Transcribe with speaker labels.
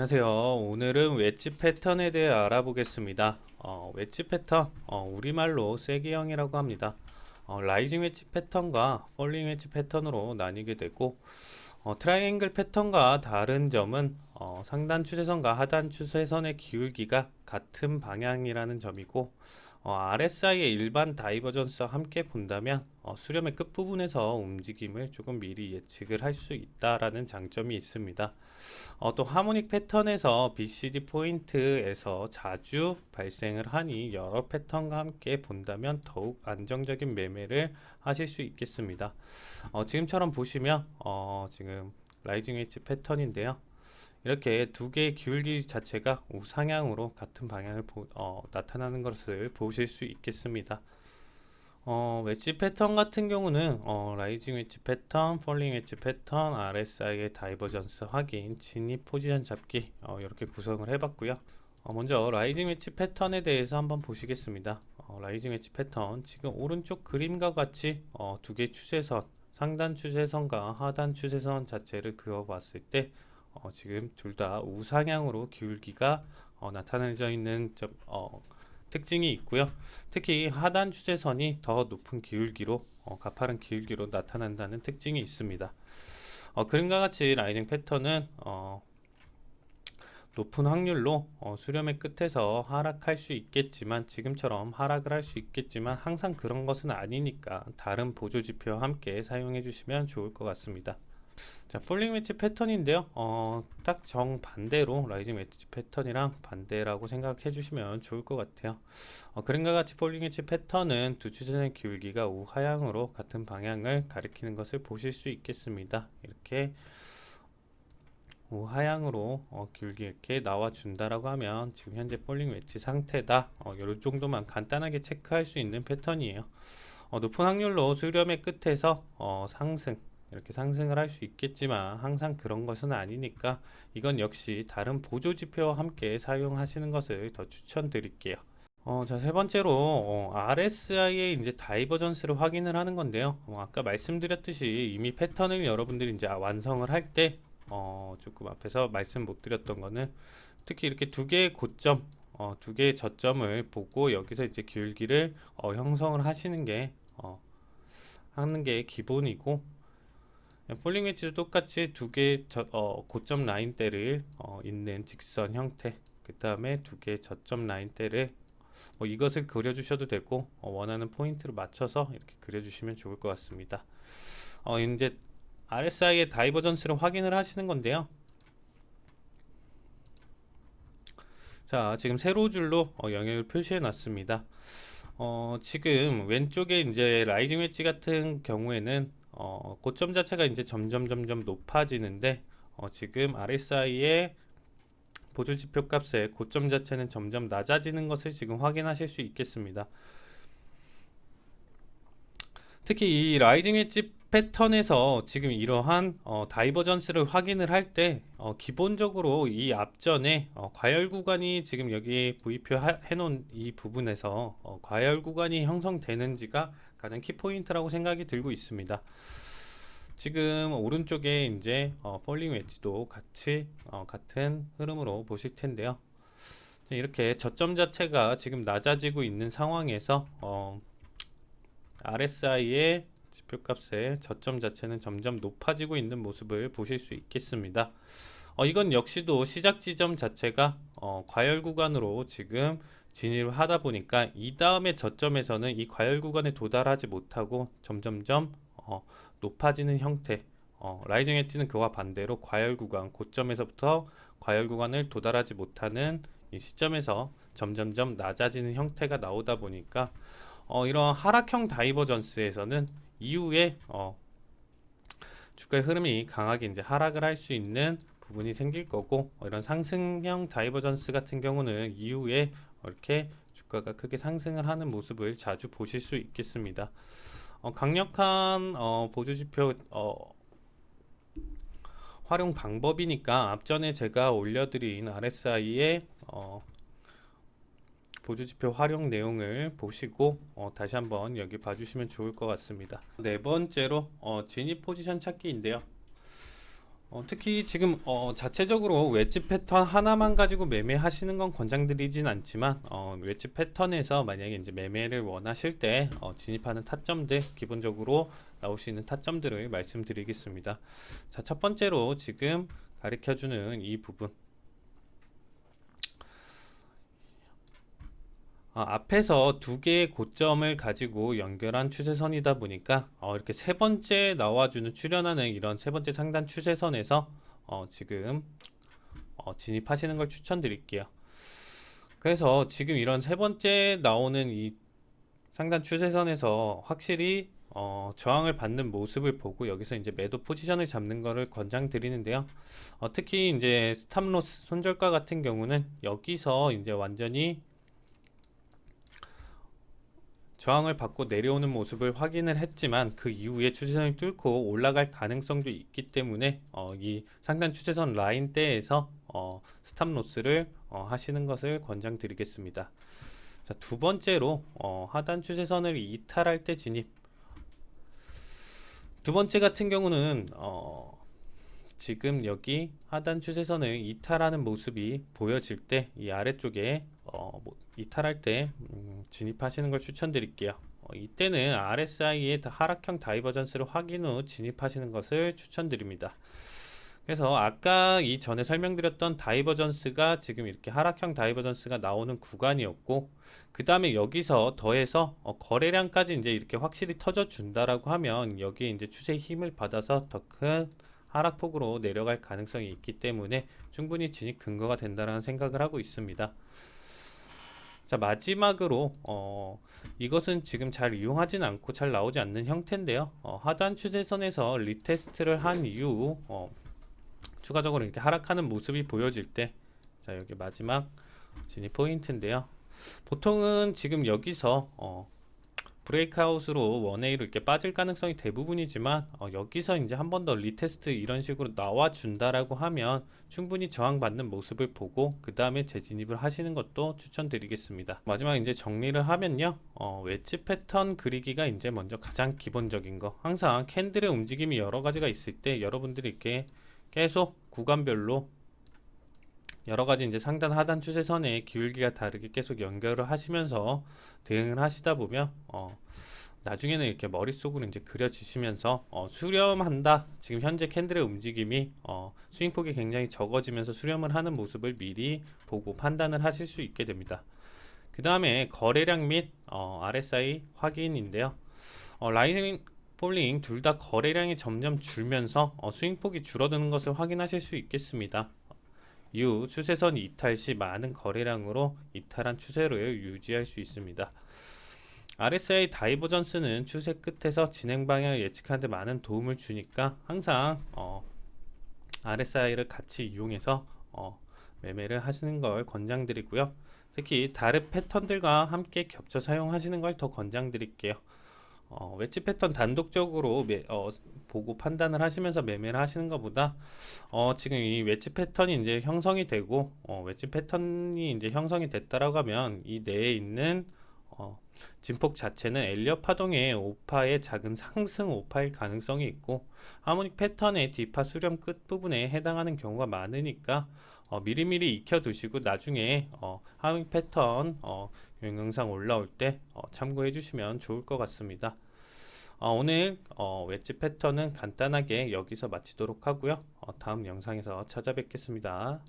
Speaker 1: 안녕하세요. 오늘은 웨지 패턴에 대해 알아보겠습니다. 어, 웨지 패턴, 어, 우리말로 세기형이라고 합니다. 어, 라이징 웨지 패턴과 폴링 웨지 패턴으로 나뉘게 되고, 어, 트라이앵글 패턴과 다른 점은 어, 상단 추세선과 하단 추세선의 기울기가 같은 방향이라는 점이고, 어, RSI의 일반 다이버전스와 함께 본다면 어, 수렴의 끝부분에서 움직임을 조금 미리 예측을 할 수 있다라는 장점이 있습니다. 어, 또 하모닉 패턴에서 BCD 포인트에서 자주 발생을 하니 여러 패턴과 함께 본다면 더욱 안정적인 매매를 하실 수 있겠습니다. 어, 지금처럼 보시면 어, 지금 라이징 웨지 패턴인데요. 이렇게 두 개의 기울기 자체가 우상향으로 같은 방향을 보- 어, 나타나는 것을 보실 수 있겠습니다. 어, 웨지 패턴 같은 경우는 어, 라이징 웨지 패턴, 폴링 웨지 패턴, RSI의 다이버전스 확인, 진입 포지션 잡기 어, 이렇게 구성을 해봤고요. 어, 먼저 라이징 웨지 패턴에 대해서 한번 보시겠습니다. 어, 라이징 웨지 패턴 지금 오른쪽 그림과 같이 어, 두 개의 추세선, 상단 추세선과 하단 추세선 자체를 그어봤을 때 어, 지금 둘 다 우상향으로 기울기가 어, 나타내져 있는 점, 어, 특징이 있고요. 특히 하단 추세선이 더 높은 기울기로 어, 가파른 기울기로 나타난다는 특징이 있습니다. 어, 그림과 같이 라이징 패턴은 어, 높은 확률로 어, 수렴의 끝에서 하락할 수 있겠지만 지금처럼 하락을 할 수 있겠지만 항상 그런 것은 아니니까 다른 보조 지표와 함께 사용해 주시면 좋을 것 같습니다. 자, 폴링 웨지 패턴인데요. 어, 딱 정반대로 라이징 웨지 패턴이랑 반대라고 생각해 주시면 좋을 것 같아요. 어, 그림과 같이 폴링 웨지 패턴은 두 추세선의 기울기가 우하향으로 같은 방향을 가리키는 것을 보실 수 있겠습니다. 이렇게 우하향으로 어, 기울기 이렇게 나와준다라고 하면 지금 현재 폴링 웨지 상태다. 어, 이 정도만 간단하게 체크할 수 있는 패턴이에요. 어, 높은 확률로 수렴의 끝에서 어, 상승 이렇게 상승을 할 수 있겠지만 항상 그런 것은 아니니까 이건 역시 다른 보조 지표와 함께 사용하시는 것을 더 추천드릴게요. 어, 자, 세 번째로 어, RSI의 이제 다이버전스를 확인을 하는 건데요. 어, 아까 말씀드렸듯이 이미 패턴을 여러분들이 이제 완성을 할때 어, 조금 앞에서 말씀 못 드렸던 거는 특히 이렇게 두 개의 고점, 어, 두 개의 저점을 보고 여기서 이제 기울기를 어, 형성을 하시는 게 어, 하는 게 기본이고 폴링 웨지도 똑같이 두 저, 어, 고점 라인대를 어, 있는 직선 형태 그 다음에 두 개의 저점 라인대를 뭐 이것을 그려주셔도 되고 어, 원하는 포인트로 맞춰서 이렇게 그려주시면 좋을 것 같습니다. 어, 이제 RSI의 다이버전스를 확인을 하시는 건데요. 자, 지금 세로 줄로 어, 영역을 표시해 놨습니다. 어, 지금 왼쪽에 이제 라이징 웨지 같은 경우에는 어, 고점 자체가 이제 점점 점점 높아지는데 어, 지금 RSI의 보조 지표 값의 고점 자체는 점점 낮아지는 것을 지금 확인하실 수 있겠습니다. 특히 이 라이징 웨지 패턴에서 지금 이러한 어, 다이버전스를 확인을 할때 어, 기본적으로 이 앞전에 어, 과열 구간이 지금 여기 하- 해놓은 이 부분에서 어, 과열 구간이 형성되는지가 가장 키포인트라고 생각이 들고 있습니다. 지금 오른쪽에 이제 어, 폴링 웨지도 같이 어, 같은 흐름으로 보실 텐데요. 이렇게 저점 자체가 지금 낮아지고 있는 상황에서 어, RSI의 지표값의 저점 자체는 점점 높아지고 있는 모습을 보실 수 있겠습니다. 어, 이건 역시도 시작 지점 자체가 어, 과열 구간으로 지금 진입을 하다 보니까 이 다음에 저점에서는 이 과열 구간에 도달하지 못하고 점점점 어, 높아지는 형태. 어, 라이징 엣지는 그와 반대로 과열 구간, 고점에서부터 과열 구간을 도달하지 못하는 이 시점에서 점점점 낮아지는 형태가 나오다 보니까 어, 이런 하락형 다이버전스에서는 이후에 어, 주가의 흐름이 강하게 이제 하락을 할 수 있는 부분이 생길 거고 어, 이런 상승형 다이버전스 같은 경우는 이후에 이렇게 주가가 크게 상승을 하는 모습을 자주 보실 수 있겠습니다. 어, 강력한 어, 보조 지표 어, 활용 방법이니까 앞전에 제가 올려드린 RSI의 어, 보조 지표 활용 내용을 보시고 어, 다시 한번 여기 봐주시면 좋을 것 같습니다. 네 번째로 어, 진입 포지션 찾기인데요. 어, 특히 지금 어, 자체적으로 웨지 패턴 하나만 가지고 매매하시는 건 권장드리진 않지만 어, 웨지 패턴에서 만약에 이제 매매를 원하실 때 어, 진입하는 타점들 기본적으로 나올 수 있는 타점들을 말씀드리겠습니다. 자, 첫 번째로 지금 가르쳐주는 이 부분 어, 앞에서 두 개의 고점을 가지고 연결한 추세선이다 보니까 어, 이렇게 세 번째 나와주는 출현하는 이런 세 번째 상단 추세선에서 어, 지금 어, 진입하시는 걸 추천드릴게요. 그래서 지금 이런 세 번째 나오는 이 상단 추세선에서 확실히 어, 저항을 받는 모습을 보고 여기서 이제 매도 포지션을 잡는 거를 권장드리는데요. 어, 특히 이제 스탑로스 손절가 같은 경우는 여기서 이제 완전히 저항을 받고 내려오는 모습을 확인을 했지만 그 이후에 추세선을 뚫고 올라갈 가능성도 있기 때문에 어, 이 상단 추세선 라인 대에서 어, 스탑로스를 어, 하시는 것을 권장드리겠습니다. 자, 두 번째로 어, 하단 추세선을 이탈할 때 진입. 두 번째 같은 경우는 어, 지금 여기 하단 추세선을 이탈하는 모습이 보여질 때 이 아래쪽에 어, 뭐 이탈할 때 음, 진입하시는 걸 추천드릴게요. 어, 이때는 RSI의 하락형 다이버전스를 확인 후 진입하시는 것을 추천드립니다. 그래서 아까 이 전에 설명드렸던 다이버전스가 지금 이렇게 하락형 다이버전스가 나오는 구간이었고 그 다음에 여기서 더해서 어, 거래량까지 이제 이렇게 확실히 터져 준다라고 하면 여기에 이제 추세 힘을 받아서 더큰 하락폭으로 내려갈 가능성이 있기 때문에 충분히 진입 근거가 된다라는 생각을 하고 있습니다. 자 마지막으로 어, 이것은 지금 잘 이용하진 않고 잘 나오지 않는 형태인데요. 어, 하단 추세선에서 리테스트를 한 이후 어, 추가적으로 이렇게 하락하는 모습이 보여질 때, 자 여기 마지막 진입 포인트인데요. 보통은 지금 여기서 어, 브레이크아웃으로 원웨이로 이렇게 빠질 가능성이 대부분이지만 어, 여기서 이제 한 번 더 리테스트 이런 식으로 나와 준다라고 하면 충분히 저항받는 모습을 보고 그 다음에 재진입을 하시는 것도 추천드리겠습니다. 마지막 이제 정리를 하면요, 어, 웨지 패턴 그리기가 이제 먼저 가장 기본적인 거. 항상 캔들의 움직임이 여러 가지가 있을 때 여러분들이 이렇게 계속 구간별로 여러 가지 이제 상단 하단 추세선의 기울기가 다르게 계속 연결을 하시면서 대응을 하시다 보면 어 나중에는 이렇게 머릿속으로 이제 그려지시면서 어 수렴한다. 지금 현재 캔들의 움직임이 어 스윙폭이 굉장히 적어지면서 수렴을 하는 모습을 미리 보고 판단을 하실 수 있게 됩니다. 그 다음에 거래량 및 어 RSI 확인인데요. 어 라이징 폴링 둘 다 거래량이 점점 줄면서 어 스윙폭이 줄어드는 것을 확인하실 수 있겠습니다. 이후 추세선 이탈 시 많은 거래량으로 이탈한 추세를 유지할 수 있습니다. RSI 다이버전스는 추세 끝에서 진행 방향을 예측하는 데 많은 도움을 주니까 항상 어, RSI를 같이 이용해서 어, 매매를 하시는 걸 권장드리고요. 특히 다른 패턴들과 함께 겹쳐 사용하시는 걸 더 권장드릴게요. 어, 웨지 패턴 단독적으로 매, 어, 보고 판단을 하시면서 매매를 하시는 것보다 어, 지금 이 웨지 패턴이 이제 형성이 되고 어, 웨지 패턴이 이제 형성이 됐다라고 하면 이 내에 있는 어, 진폭 자체는 엘리어 파동의 오파의 작은 상승 오파일 가능성이 있고 하모닉 패턴의 디파 수렴 끝 부분에 해당하는 경우가 많으니까 어, 미리미리 익혀두시고 나중에 어, 하모닉 패턴 어, 영상 올라올 때 어, 참고해 주시면 좋을 것 같습니다. 어, 오늘 어, 웨지 패턴은 간단하게 여기서 마치도록 하고요. 어, 다음 영상에서 찾아뵙겠습니다.